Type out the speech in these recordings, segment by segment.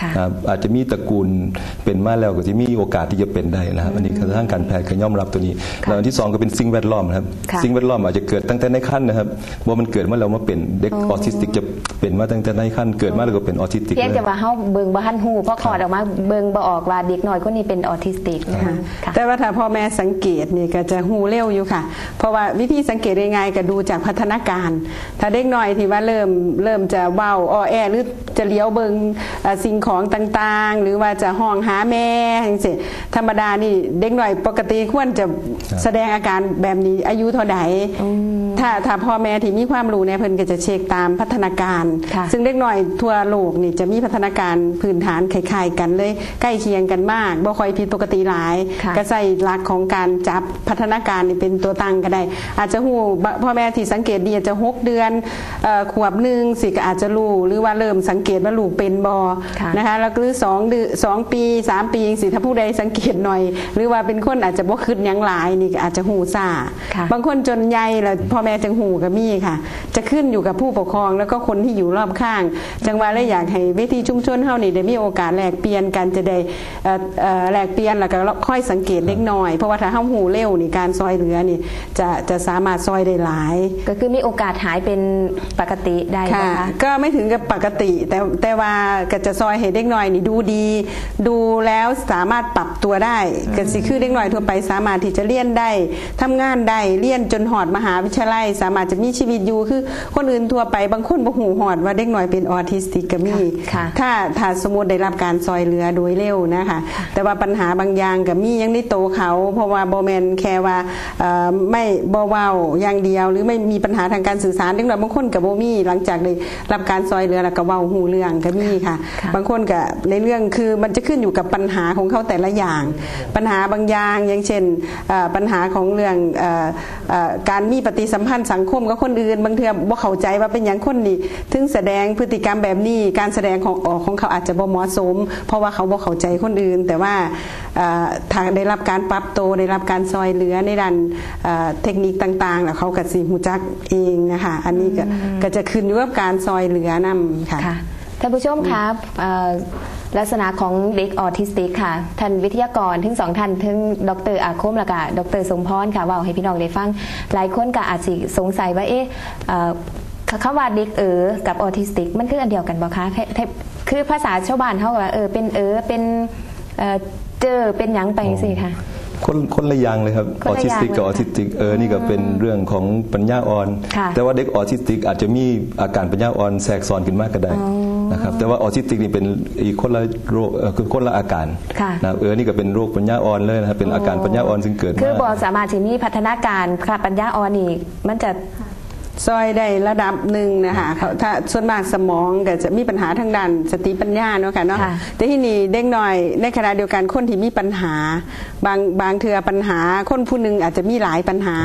ค่ะนะครับอาจจะมีตระกูลเป็นมาแล้วก็จะมีโอกาสที่จะเป็นได้นะครับอันนี้คือทางการแพทย์เขายอมรับตัวนี้ค่ะแล้วอันที่สองก็เป็นสิ่งแวดล้อมนะครับค่ะสิ่งแวดล้อมอาจจะเกิดตั้งแต่ในขั้นนะครับว่ามันเกิดมาแล้วมาเป็นเด็กออทิสติกจะเป็นมาตั้งแต่ในขั้นเกิดมาแล้วก็เป็นออทิสติกเพียงเลแต่ยว่าเฮาเบิ่งบ่ทันฮู้เพราะคลอดออกมาเบิ่งบ่ออกว่าเด็กน้อยคนนี้เป็นออทิสติกนะคะค่ะแต่ว่าถ้าพ่อแม่สังเกตนี่ก็จะหูเร็วอยู่ค่ะ เพราะว่าวิธีสังเกตยังไงก็ดูจากพัฒนาการ ถ้าเด็กน้อยที่ว่าเริ่มเริ่มจะเว้าอ้อแอหรือจะเลี้ยวเบิงเอ่อสิ่งของต่างๆ หรือว่าจะห้องหาแม่จังซี่ธรรมดานี่เด็กน้อยปกติควรจะแสดงอาการแบบนี้อายุเท่าใดถ้าถ้าพ่อแม่ที่มีความรู้เนี่ยเพิ่นก็จะเช็คตามพัฒนาการค่ะซึ่งเด็กน้อยทั่วโลกนี่จะมีพัฒนาการพื้นฐานคล้ายๆกันเลยใกล้เคียงกันมากบ่ค่อยผิดปกติหลายค่ะก็ใส่หลักของการจับพัฒนาการนี่เป็นตัวตั้งก็ได้ อาจจะหูบพ่อแม่ที่สังเกตดีอาจจะหกเดือนเอ่อขวบหนึ่งสิก็อาจจะรู้หรือว่าเริ่มสังเกตว่าลูกเป็นบอค่ะนะคะแล้วก็หรือสองเดือนสองปีสามปีสิถ้าผู้ใดสังเกตหน่อย หรือว่าเป็นคนอาจจะบ่คืดหยังหลายนี่ก็อาจจะหูซ่าค่ะบางคนจนใหญ่แล้วพ่อแม่จังหูก็มีค่ะ จะขึ้นอยู่กับผู้ปกครองแล้วก็คนที่อยู่รอบข้าง จังว่าเลยอยากให้เวทีชุมชนเฮานี่ได้มีโอกาสแลกเปลี่ยนกันจะได้เอ่อเอ่อแลกเปลี่ยนแล้วก็ค่อยสังเกตเล็กน้อย เพราะว่าถ้าเฮาหูเร็วนี่การซอยเหลือนี่จะจะสามารถซอยได้หลาย ก็คือมีโอกาสหายเป็นปกติได้ค่ะนะคะก็ไม่ถึงกับปกติแต่แต่ว่าก็จะซอยให้เด็กน้อยนี่ดูดี ดูแล้วสามารถปรับตัวได้ก็สิคือเด็กน้อยทั่วไปสามารถที่จะเรียนได้ทำงานได้เรียนจนหอดมหาวิทยาลัย สามารถจะมีชีวิตอยู่คือคนอื่นทั่วไปบางคนบ่หูหอดว่าเด็กน้อยเป็นออทิสติกก็มีค่ะถ้าถ้าสมมติได้รับการซอยเหลือโดยเร็วนะคะแต่ว่าปัญหาบางอย่างก็มียังได้โตเขา เพราะว่าโบแมนแค่ว่าเอ่อไม่บเว้าอย่างเดียว หรือไม่มีปัญหาทางการสื่อสารเด็กน้อยบางคนกับโบมีหลังจากได้รับการซอยเหลือแล้วก็เว้าหูเรื่องก็มีค่ะค่ะบางคนก็ในเรื่องคือมันจะขึ้นอยู่กับปัญหาของเขาแต่ละอย่าง ปัญหาบางอย่างอย่างเช่นปัญหาของเรื่องออการมีปฏิสัมพันธ์สังคมกับคนอื่น บางเทื่อบ่เข้าใจว่าเป็นอย่างคนนี้ถึงแสดงพฤติกรรมแบบนี้การแสดงของออกของเขาอาจจะบ่เหมาะสม เพราะว่าเขาบ่เข้าใจคนอื่น แต่ว่าทางได้รับการปรับโตได้รับการซอยเหลือในด้านเทคนิคต่างๆ แล้วเขาก็สิหูจักเองนะคะอันนี้ก็จะขึ้นอยู่กับการซอยเหลือนำค่ะค่ะ ท่านผู้ชมครับเอ่อลักษณะของเด็กออทิสติกค่ะ ท่านวิทยากรทั้งสองท่านทั้งดรอาคมและก็ดรสมพรค่ะเว่าให้พี่น้องได้ฟัง หลายคนก็อาจสิสงสัยว่าเอ๊ะเอ่อคำว่าเด็กเออกับออทิสติก มันคืออันเดียวกันบ่คะแค่แค่คือภาษาชาวบ้านเขาก็ว่าเออเป็นเออเป็นเอ่อเจอเป็นหยังไปสิค่ะคนคนละอย่างเลยครับคนออละทิสติกอย่างกับเลอยอทิสติกเออนี่ก็เป็นเรื่องของปัญญาอ่อนค่ะแต่ว่าเด็กออทิสติกอาจจะมีอาการปัญญาอ่อนแทรกซ้อนขึ้นมากก็ได้ นะครับแต่ว่าออทิสติกนี่เป็นอีกคนละโรคเอ่อคือคนละอาการค่ะนะเออนี่ก็เป็นโรคปัญญาอ่อนเลยนะครับเป็นอาการปัญญาอ่อนซึ่งเกิดคือมาบอสามารถที่มีพัฒนาการค่ะปัญญาอ่อนนี่มันจะซอยได้ระดับหนึ่งนะคะเขาถ้าส่วนมากสมองก็จะมีปัญหาทางด้านสติปัญญาเนาะค่ะเนาะค่ะแต่ที่นี่เด็กหน่อยในขณะเดียวกันคนที่มีปัญหา บางบางเทือปัญหาคนผู้หนึ่งอาจจะมีหลายปัญหา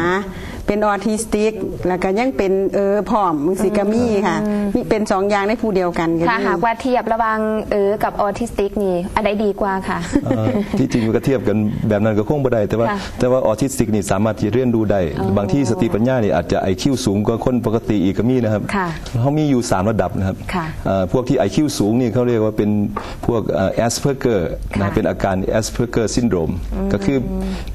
เป็นออทิสติก แล้วก็ยังเป็นเออผอมมึงสิกามีค่ะ มีเป็นสองอย่างในผู้เดียวกันก็ถ้ามีหากว่าเทียบระหว่างเออกับออทิสติกนี่อันใดดีกว่าค่ะเอ่อที่จริงมันก็เทียบกันแบบนั้นก็คงบ่ได้แต่ว่าค่ะแต่ว่าออทิสติกนี่สามารถที่เรียนรู้ได้บางที่สติปัญญานี่อาจจะ IQ สูงกว่าคนปกติอีกก็มีนะครับค่ะเขามีอยู่ 3 ระดับนะครับค่ะเอ่อพวกที่ IQ สูงนี่เขาเรียกว่าเป็นพวกแอสเพอร์เกอร์ค่ะนะเป็นอาการแอสเพอร์เกอร์ซินโดรมก็คือ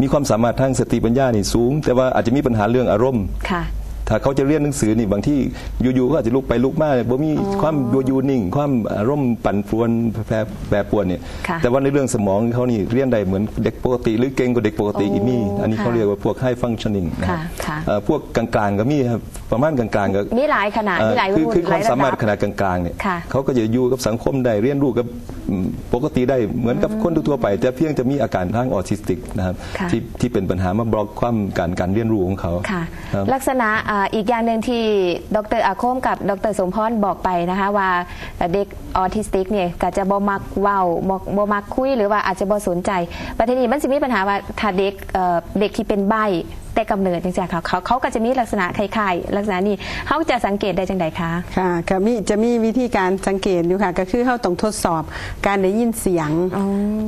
มีความสามารถทางสติปัญญานี่สูง แต่ว่าอาจจะมีปัญหาเรื่องอารมณ์ค่ะถ้าเขาจะเรียนหนังสือนี่บางที่อยู่ๆก็อาจจะลุกไปลุกมาบ่มีความอยู่อยู่นิ่ง ความอารมณ์ปั่นป่วนแปรแปรปรวนเนี่ยค่ะแต่ว่าในเรื่องสมองเขานี่เรียนได้เหมือนเด็กปกติ หรือเก่งกว่าเด็กปกติโอ้อีกมีอันนี้ค่ะเขาเรียกว่าพวก high functioning นะค่ะค่ะเอ่อพวกกลางๆก็มีครับ ประมาณกลางๆก็มีหลายขนาดเอ่อมีหลายคือรุ่นคือความหลยระดับสามารถขนาดกลางๆเนี่ยค่ะเขาก็จะอยู่กับสังคมได้เรียนรู้กับอืมปกติได้เหมือนกับคนทั่วๆไป แต่เพียงจะมีอาการทางออทิสติกนะครับค่ะที่ที่เป็นปัญหามาบล็อกความการการเรียนรู้ของเขาค่ะครับลักษณะอ่าอีกอย่างหนึ่งที่ดรอาคมกับดรสมพรบอกไปนะคะว่าเด็กออทิสติกเนี่ยก็จะบ่มักเว้าบ่บ่มักคุยหรือว่าอาจจะบ่สนใจประเทศนี้มันจะมีปัญหาว่าถ้าเด็กเอ่อเด็กที่เป็นใบ้ แต่กำเนิดจังซี่ค่ะเขาเขาก็จะมีลักษณะคล้ายๆลักษณะนี้เขาจะสังเกตได้จังไดคะค่ะก็มีจะมีวิธีการสังเกตอยู่ค่ะ ก็คือเขาต้องทดสอบการได้ยินเสียง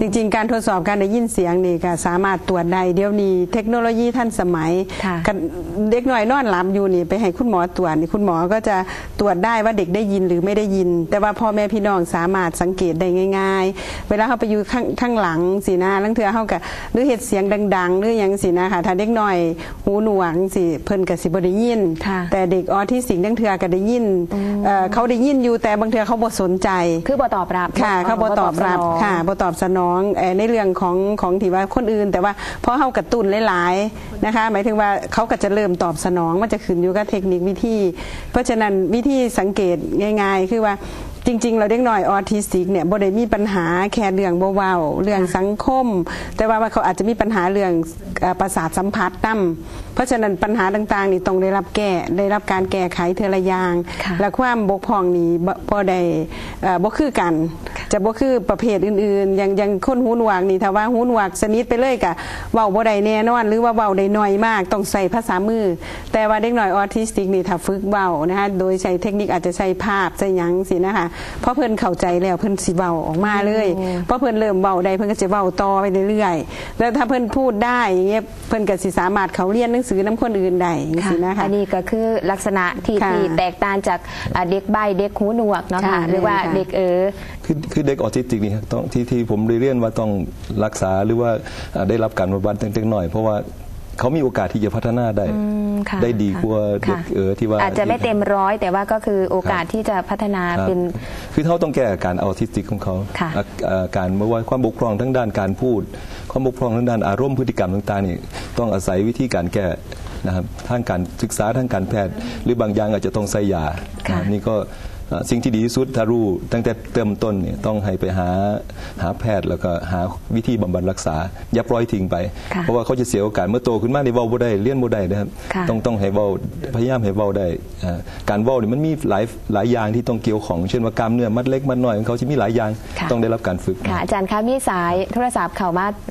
จริง ๆ การทดสอบการได้ยินเสียงนี่ก็สามารถตรวจได้เดี๋ยวนี้ เทคโนโลยีทันสมัยค่ะกันเด็กน้อยนอนหลับอยู่นี่ไปให้คุณหมอตรวจนี่คุณหมอก็จะตรวจได้ว่าเด็กได้ยินหรือไม่ได้ยิน แต่ว่าพ่อแม่พี่น้องสามารถสังเกตได้ง่าย ๆ เวลาเขาไปอยู่ข้างข้างหลังสีหน้าลังเถือเขากับหรือเห็ดเสียงดัง ๆ หรือหยังสีนะค่ะถ้าเด็กน้อยหูหนวกสิเพิ่นกับสิบได้ยินค่ะแต่เด็กออทิสติกดังเถือก็ได้ยินเอ่อเขาได้ยินอยู่แต่บางเถือเขาบ่สนใจ คือบ่ตอบรับค่ะเขาบ่ตอบรับสนองค่ะบ่ตอบสนองเอ่อในเรื่องของของที่ว่าคนอื่น แต่ว่าพอเฮากระตุ้นหลายๆนะคะ หมายถึงว่าเขาก็จะเริ่มตอบสนองมันจะขึ้นอยู่กับเทคนิควิธี เพราะฉะนั้นวิธีสังเกตง่าย ๆ คือว่า จริง ๆ เราเด็กน้อยออทิสติกเนี่ยบ่ได้มีปัญหาแค่เรื่องเบาๆเรื่องสังคม แต่ว่าเขาอาจจะมีปัญหาเรื่องเอ่อประสาทสัมผัสนํเพราะฉะนั้นปัญหาต่างๆ นี่ต้องได้รับแก้ได้รับการแก้ไขเทอละอย่าง ค่ะ และความบกพร่องนี้บ่บ่ได้เอ่อบ่คือกัน จะบ่คือประเภทอื่นๆ อย่างอย่างคนหูหนวกนี่ถ้าว่าหูหนวกสนิทไปเลยกะเว้าบ่ได้แน่นอน หรือว่าเว้าได้น้อยมากต้องใส่ภาษามือ แต่ว่าเด็กน้อยออทิสติกนี่ถ้าฝึกเว้านะคะโดยใช้เทคนิคอาจจะใช้ภาพใช้หยังสินะคะเพราะเพิ่นเข้าใจแล้วเพิ่นสิเว้าออกมาเลยเพราะเพิ่นเริ่มเว้าได้เพิ่นก็จะเว้าต่อไปเรื่อยๆแล้วถ้าเพิ่นพูดได้อย่างเงี้ยเพิ่นก็สิสามารถเขาเรียนหนังสือนํคนอื่นได้จังค่ะซี่นะคะอันนี้ก็คือลักษณะที่ค่ะที่แตกต่างจากอ่าเด็กใบเด็กหูหนวกเนาะค่ะค่ะหรือว่าค่ะเด็กเออ คือคือเด็กออทิสติกนี่ครับต้องที่ที่ผมเรียนว่าต้องรักษาหรือว่าอ่าได้รับการบำบัดตั้งๆหน่อย เพราะว่าเขามีโอกาสที่จะพัฒนาได้มค่ะได้ดีกว่าเด็กค่ะเออที่ว่า อาจจะไม่เต็มร้อยแต่ว่าก็คือโอกาสที่จะพัฒนาครับเป็น คือเขาต้องแก้อาการออทิสติกของเขาค่ะอาอาการไม่ว่าความบกพร่องทั้งด้านการพูด ความบกพร่องทั้งด้านอารมณ์พฤติกรรมต่างๆนี่ต้องอาศัยวิธีการแก้นะครับทางการศึกษาทางการแพทย์ หรือบางอย่างอาจจะต้องใส่ยาค่ะ นะครับนี่ก็อ่า สิ่งที่ดีที่สุดถ้ารู้ตั้งแต่เติมต้นเนี่ยต้องให้ไปหาหาแพทย์แล้วก็หาวิธีบำบัดรักษาอย่าปล่อยทิ้งไปค่ะเพราะว่าเขาจะเสียโอกาสเมื่อโตขึ้นมาในเว้าบ่ได้เรียนบ่ได้นะครับค่ะต้องต้องให้เว้าพยายามให้เว้าได้อ่าการเว้านี่มันมีหลายหลายอย่างที่ต้องเกี่ยวของเช่นว่ากล้ามเนื้อมัดเล็กมัดน้อยของเขาจะมีหลายอย่างค่ะต้องได้รับการฝึกค่ะอาจารย์คะมีสายโทรศัพท์เข้ามา